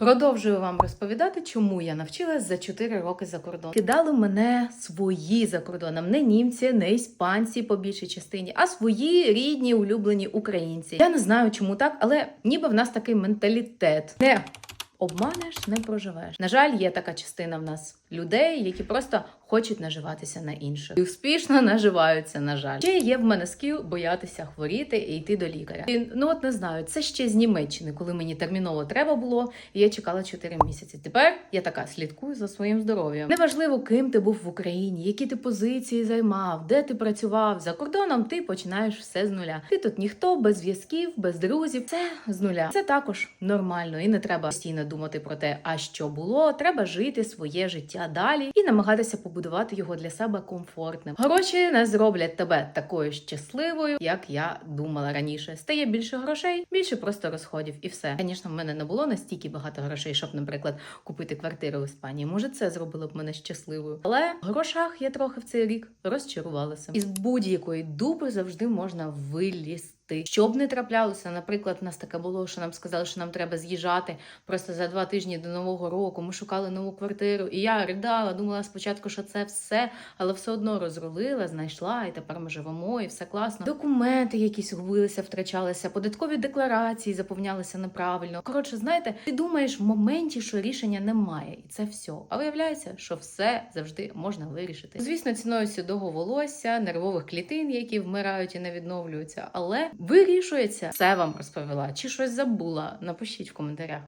Продовжую вам розповідати, чому я навчилась за 4 роки за кордон. Кидали мене свої за кордоном, не німці, не іспанці по більшій частині, а свої рідні улюблені українці. Я не знаю, чому так, але ніби в нас такий менталітет. Не обманеш, не проживеш. На жаль, є така частина в нас людей, які просто хочуть наживатися на інших і успішно наживаються. На жаль, ще є в мене скіл боятися хворіти і йти до лікаря. І, ну от не знаю, це ще з Німеччини, коли мені терміново треба було, і я чекала 4 місяці. Тепер я така слідкую за своїм здоров'ям. Неважливо, ким ти був в Україні, які ти позиції займав, де ти працював за кордоном. Ти починаєш все з нуля. Ти тут ніхто без зв'язків, без друзів. Це з нуля. Це також нормально, і не треба постійно думати про те, а що було. Треба жити своє життя далі і намагатися побудувати його для себе комфортним. Гроші не зроблять тебе такою щасливою, як я думала раніше. Стає більше грошей, більше просто розходів, і все. Звісно, в мене не було настільки багато грошей, щоб, наприклад, купити квартиру в Іспанії. Може, це зробило б мене щасливою. Але в грошах я трохи в цей рік розчарувалася. Із будь-якої дуби завжди можна вилізти. Що б не траплялося, наприклад, у нас таке було, що нам сказали, що нам треба з'їжджати просто за два тижні до нового року. Ми шукали нову квартиру, і я ридала, думала спочатку, що це все, але все одно розрулила, знайшла, і тепер ми живемо, і все класно. Документи якісь губилися, втрачалися, податкові декларації заповнялися неправильно. Коротше, знаєте, ти думаєш в моменті, що рішення немає, і це все. А виявляється, що все завжди можна вирішити. Звісно, ціною сідого волосся, нервових клітин, які вмирають і не відновлюються, але вирішується. Все вам розповіла. Чи щось забула? Напишіть в коментарях.